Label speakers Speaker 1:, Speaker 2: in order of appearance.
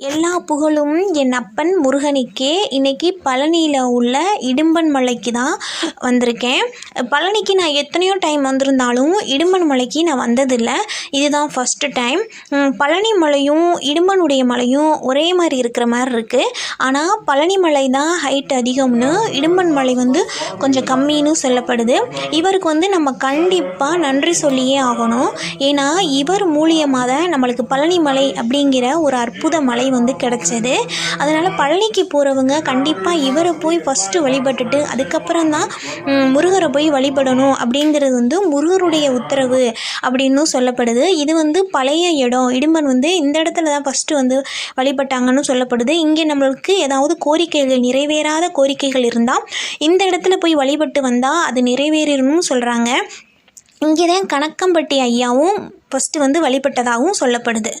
Speaker 1: எல்லா புகழும் என் அப்பன் முருகனுக்கே. இன்றைக்கி பழனியில் உள்ள இடும்பன் மலைக்கு தான் வந்திருக்கேன். பழனிக்கு நான் எத்தனையோ டைம் வந்திருந்தாலும் இடும்பன் மலைக்கு நான் வந்ததில்லை. இதுதான் ஃபஸ்ட்டு டைம் பழனி மலையும் இடும்பனுடைய மலையும் ஒரே மாதிரி இருக்கிற மாதிரி இருக்குது ஆனால் பழனி மலை தான் ஹைட் அதிகம்னு இடும்பன் மலை வந்து கொஞ்சம் கம்மின்னு சொல்லப்படுது. இவருக்கு வந்து நம்ம கண்டிப்பாக நன்றி சொல்லியே ஆகணும். ஏன்னா இவர் மூலியமாக தான் நம்மளுக்கு பழனி மலை அப்படிங்கிற ஒரு அற்புத மலை வந்து கிடச்சிது. அதனால் பழனிக்கு போகிறவங்க கண்டிப்பாக இவரை போய் ஃபஸ்ட்டு வழிபட்டுட்டு அதுக்கப்புறம் தான் முருகரை போய் வழிபடணும் அப்படிங்கிறது வந்து முருகருடைய உத்தரவு அப்படின்னும் சொல்லப்படுது. இது வந்து பழைய இடம். இடும்பன் வந்து இந்த இடத்துல தான் ஃபஸ்ட்டு வந்து வழிபட்டாங்கன்னு சொல்லப்படுது. இங்கே நம்மளுக்கு ஏதாவது கோரிக்கைகள் நிறைவேறாத கோரிக்கைகள் இருந்தால் இந்த இடத்துல போய் வழிபட்டு வந்தால் அது நிறைவேறணும்னு சொல்கிறாங்க இங்கே தான் கணக்கம்பட்டி ஐயாவும் ஃபஸ்ட்டு வந்து வழிபட்டதாகவும் சொல்லப்படுது.